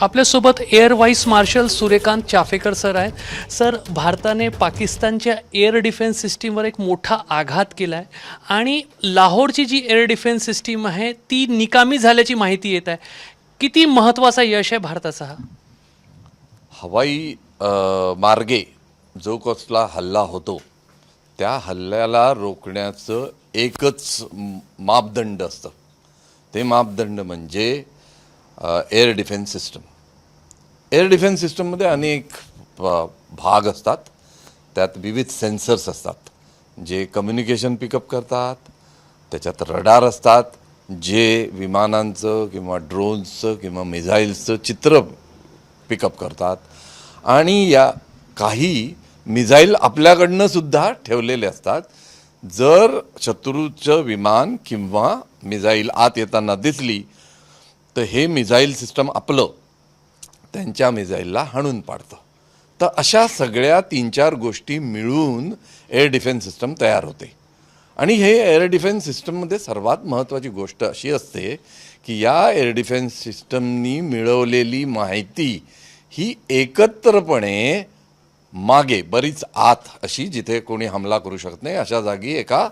आपल्यासोबत air vice marshal Suryakant Chaphekar sir आहेत. Sir भारताने पाकिस्तानच्या एअर डिफेन्स सिस्टीमवर एक मोठा आघात केला आहे आणि लाहोरची जी एअर डिफेन्स सिस्टीम आहे ती निकामी झाल्याची माहिती येत आहे. किती महत्त्वाचा यश आहे भारताचा हा? हवाई मार्गे जो कसला हल्ला होतो त्या हल्ल्याला रोखण्याचं एकच मापदंड असतं. ते मापदंड म्हणजे air defence system. Air defence सिस्टममध्ये अनेक भाग असतात. त्यात विविध सेन्सर्स असतात जे कम्युनिकेशन पिकअप करतात. त्याच्यात रडार असतात जे विमानांचं किंवा ड्रोन्सचं किंवा मिझाईल्सचं चित्र पिकअप करतात. आणि या काही मिझाईल आपल्याकडनं सुद्धा ठेवलेले असतात. जर शत्रूचं विमान किंवा मिझाईल आत येताना दिसली तर हे मिझाईल सिस्टम आपलं त्यांच्या मिझाईलला हाणून पाडतं. तर अशा सगळ्या तीन चार गोष्टी मिळून एअर डिफेन्स सिस्टम तयार होते. आणि हे एअर डिफेन्स सिस्टममध्ये सर्वात महत्त्वाची गोष्ट अशी असते की या एअर डिफेन्स सिस्टमनी मिळवलेली माहिती ही एकत्रपणे मागे बरीच आत अशी जिथे कोणी हमला करू शकत नाही अशा जागी एका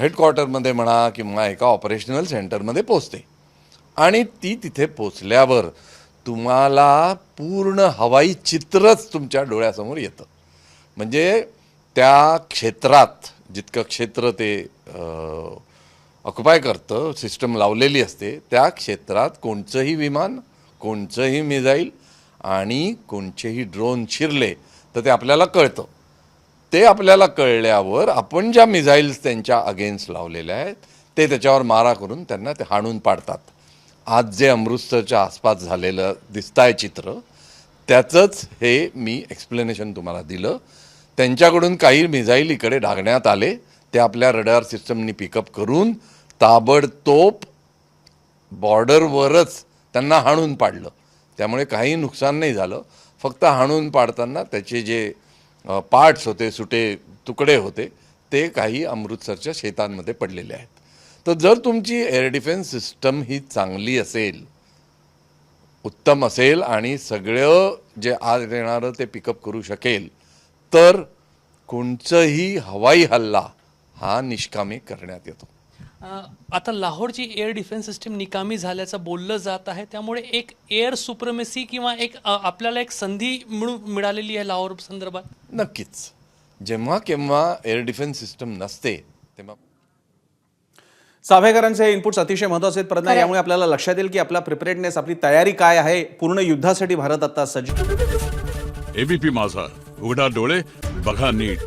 हेडक्वार्टरमध्ये म्हणा किंवा एका ऑपरेशनल सेंटरमध्ये पोचते आणि ती तिथे पोचल्यावर तुम्हाला पूर्ण हवाई चित्रच तुमच्या डोळ्यासमोर येतं. म्हणजे त्या क्षेत्रात जितकं क्षेत्र ते ऑक्युपाय करतं सिस्टम लावलेली असते त्या क्षेत्रात कोणचंही विमान कोणचंही मिझाईल आणि कोणचेही ड्रोन शिरले तर ते आपल्याला कळतं. ते आपल्याला कळल्यावर आपण ज्या मिझाईल्स त्यांच्या अगेन्स्ट लावलेल्या आहेत ते त्याच्यावर मारा करून त्यांना ते हाणून पाडतात. आज जे अमृतसरच्या आसपास झालेलं दिसताय चित्र त्याचंच हे मी एक्सप्लेनेशन तुम्हाला दिलं. त्यांच्याकडून काही मिझाईल इकडे डागण्यात आले. ते आपल्या रडार सिस्टमनी पिकअप करून ताबडतोब बॉर्डरवरच त्यांना हाणून पाडलं. त्यामुळे काही नुकसान नाही झालं. फक्त हाणून पाडताना त्याचे जे पार्ट्स होते सुटे तुकडे होते ते काही अमृतसरच्या शेतांमध्ये पडलेले आहेत. तर जर तुमची एअर डिफेन्स सिस्टम ही चांगली असेल उत्तम असेल आणि सगळं जे आज येणारं ते पिकअप करू शकेल तर कोणचंही हवाई हल्ला हा निष्कामी करण्यात येतो. आता लाहोरची एअर डिफेन्स सिस्टीम निकामी झाल्याचं बोललं जात आहे. त्यामुळे एक एअर सुप्रमेसी किंवा एक आपल्याला एक संधी मिळू मिळालेली आहे लाहोर संदर्भात? नक्कीच. जेव्हा केव्हा एअर डिफेन्स सिस्टम नसते तेव्हा चाफेकरांचे इनपुट्स अतिशय महत्त्वाचे आहेत परंतु यामुळे आपल्याला लक्षात येईल की आपला प्रिपेरेडनेस आपली तयारी काय आहे पूर्ण युद्धासाठी भारत आता सज्ज. एबीपी माझा. उघडा डोळे बघा नीट.